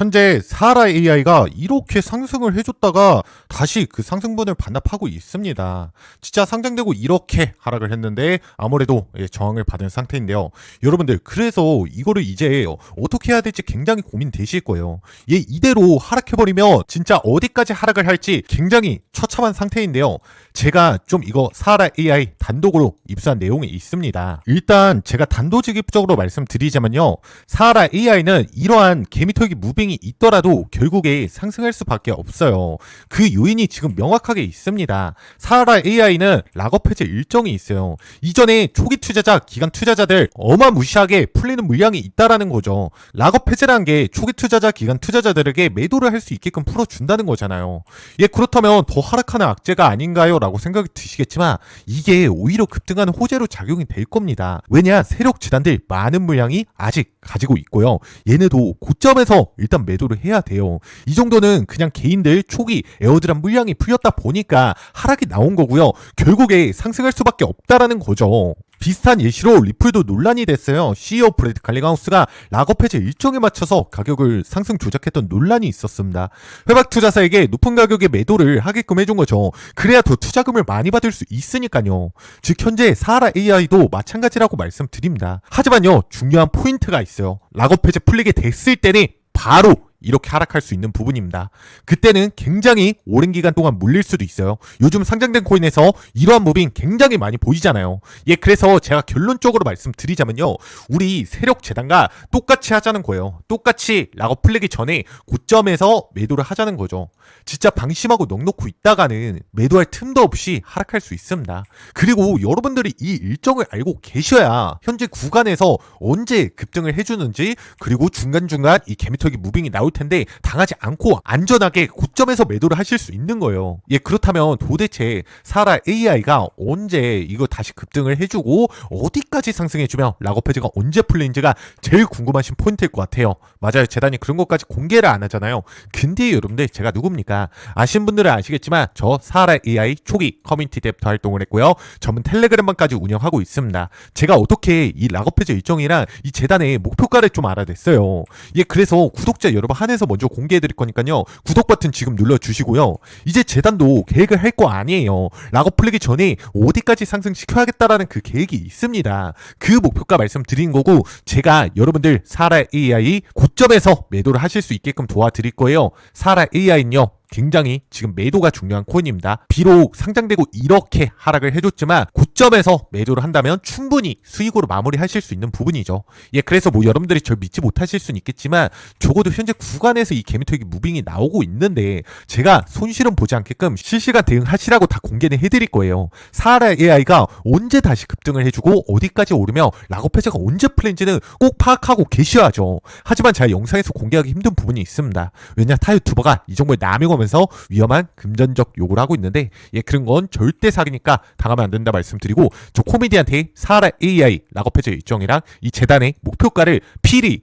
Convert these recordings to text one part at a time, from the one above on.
현재 사하라 AI가 이렇게 상승을 해줬다가 다시 그 상승분을 반납하고 있습니다. 진짜 상장되고 이렇게 하락을 했는데 아무래도 예, 저항을 받은 상태인데요. 여러분들 그래서 이거를 이제 어떻게 해야 될지 굉장히 고민되실 거예요. 얘 이대로 하락해버리면 진짜 어디까지 하락을 할지 굉장히 처참한 상태인데요. 제가 좀 이거 사하라 AI 단독으로 입수한 내용이 있습니다. 일단 제가 단도직입적으로 말씀드리자면요. 사하라 AI는 이러한 개미털기 무빙이 있더라도 결국에 상승할 수밖에 없어요. 그 요인이 지금 명확하게 있습니다. 사하라 AI는 락업 해제 일정이 있어요. 이전에 초기 투자자, 기간 투자자들 어마무시하게 풀리는 물량이 있다라는 거죠. 락업 해제라는 게 초기 투자자, 기간 투자자들에게 매도를 할 수 있게끔 풀어준다는 거잖아요. 예, 그렇다면 더 하락하는 악재가 아닌가요? 라고 생각이 드시겠지만 이게 오히려 급등하는 호재로 작용이 될 겁니다. 왜냐, 세력 재단들 많은 물량이 아직 가지고 있고요. 얘네도 고점에서 일단 매도를 해야 돼요. 이 정도는 그냥 개인들 초기 에어드랍 물량이 풀렸다 보니까 하락이 나온 거고요. 결국에 상승할 수밖에 없다라는 거죠. 비슷한 예시로 리플도 논란이 됐어요. CEO 브래드 갈리가우스가 락업 해제 일정에 맞춰서 가격을 상승 조작했던 논란이 있었습니다. 회박 투자사에게 높은 가격에 매도를 하게끔 해준 거죠. 그래야 더 투자금을 많이 받을 수 있으니까요. 즉 현재 사하라 AI도 마찬가지라고 말씀드립니다. 하지만요 중요한 포인트가 있어요. 락업 해제 풀리게 됐을 때는 바로 이렇게 하락할 수 있는 부분입니다. 그때는 굉장히 오랜 기간 동안 물릴 수도 있어요. 요즘 상장된 코인에서 이러한 무빙 굉장히 많이 보이잖아요. 예, 그래서 제가 결론적으로 말씀드리자면요. 우리 세력 재단과 똑같이 하자는 거예요. 똑같이 락업 풀리기 전에 고점에서 매도를 하자는 거죠. 진짜 방심하고 넉넉고 있다가는 매도할 틈도 없이 하락할 수 있습니다. 그리고 여러분들이 이 일정을 알고 계셔야 현재 구간에서 언제 급등을 해주는지 그리고 중간중간 이 개미털기 무빙이 나올 텐데 당하지 않고 안전하게 고점에서 매도를 하실 수 있는 거예요. 예, 그렇다면 도대체 사라 AI가 언제 이거 다시 급등을 해주고 어디까지 상승해주며 락업 해제가 언제 풀리는지가 제일 궁금하신 포인트일 것 같아요. 맞아요. 재단이 그런 것까지 공개를 안 하잖아요. 근데 여러분들 제가 누굽니까? 아신 분들은 아시겠지만 저 사라 AI 초기 커뮤니티 때부터 활동을 했고요. 전문 텔레그램방까지 운영하고 있습니다. 제가 어떻게 이 락업 해제 일정이랑 이 재단의 목표가를 좀 알아냈어요. 예, 그래서 구독자 여러분 한해서 먼저 공개해 드릴 거니까요. 구독 버튼 지금 눌러 주시고요. 이제 재단도 계획을 할 거 아니에요. 락업 풀리기 전에 어디까지 상승시켜야겠다라는 그 계획이 있습니다. 그 목표가 말씀드린 거고 제가 여러분들 사라 AI 고점에서 매도를 하실 수 있게끔 도와드릴 거예요. 사라 AI는요. 굉장히 지금 매도가 중요한 코인입니다. 비록 상장되고 이렇게 하락을 해줬지만 고점에서 매도를 한다면 충분히 수익으로 마무리하실 수 있는 부분이죠. 예, 그래서 뭐 여러분들이 절 믿지 못하실 수는 있겠지만 적어도 현재 구간에서 이 개미털기 무빙이 나오고 있는데 제가 손실은 보지 않게끔 실시간 대응하시라고 다 공개는 해드릴 거예요. 사하라 AI가 언제 다시 급등을 해주고 어디까지 오르며 락업 해제가 언제 풀린지는 꼭 파악하고 계셔야죠. 하지만 제가 영상에서 공개하기 힘든 부분이 있습니다. 왜냐 타 유튜버가 이 정보에 남용하 면서 위험한 금전적 요구를 하고 있는데 예 그런 건 절대 사기니까 당하면 안 된다 말씀드리고 저 코미디한테 사하라 AI 락업 해제 일정이랑 이 재단의 목표가를 필히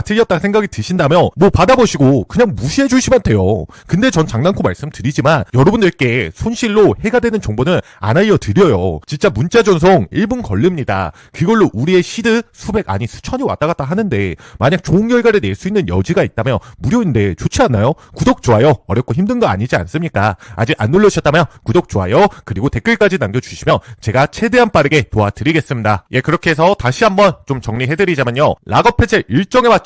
틀렸다 생각이 드신다면 뭐 받아보시고 그냥 무시해 주시면 돼요. 근데 전 장난코 말씀드리지만 여러분들께 손실로 해가 되는 정보는 안 알려드려요. 진짜 문자 전송 1분 걸립니다. 그걸로 우리의 시드 수백 아니 수천이 왔다 갔다 하는데 만약 좋은 결과를 낼 수 있는 여지가 있다면 무료인데 좋지 않나요? 구독, 좋아요 어렵고 힘든 거 아니지 않습니까? 아직 안 눌러주셨다면 구독, 좋아요 그리고 댓글까지 남겨주시면 제가 최대한 빠르게 도와드리겠습니다. 예 그렇게 해서 다시 한번 좀 정리해드리자면요. 락업 해제 일정에 맞춰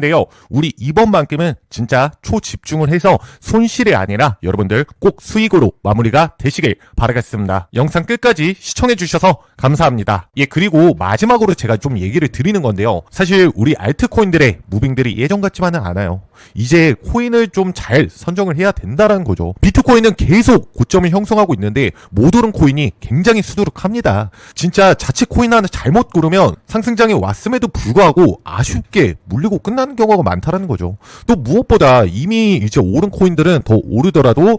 데요. 우리 이번만큼은 진짜 초집중을 해서 손실이 아니라 여러분들 꼭 수익으로 마무리가 되시길 바라겠습니다. 영상 끝까지 시청해주셔서 감사합니다. 예, 그리고 마지막으로 제가 좀 얘기를 드리는 건데요. 사실 우리 알트코인들의 무빙들이 예전 같지만은 않아요. 이제 코인을 좀 잘 선정을 해야 된다라는 거죠. 비트코인은 계속 고점을 형성하고 있는데 못 오른 코인이 굉장히 수두룩합니다. 진짜 자칫 코인 하나 잘못 고르면 상승장에 왔음에도 불구하고 아쉽게 물리고 끝나는 경우가 많다라는 거죠. 또 무엇보다 이미 이제 오른 코인들은 더 오르더라도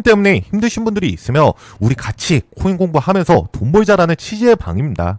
때문에 힘드신 분들이 있으면 우리 같이 코인 공부하면서 돈 벌자라는 취지의 방입니다.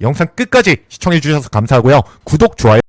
영상 끝까지 시청해주셔서 감사하고요. 구독, 좋아요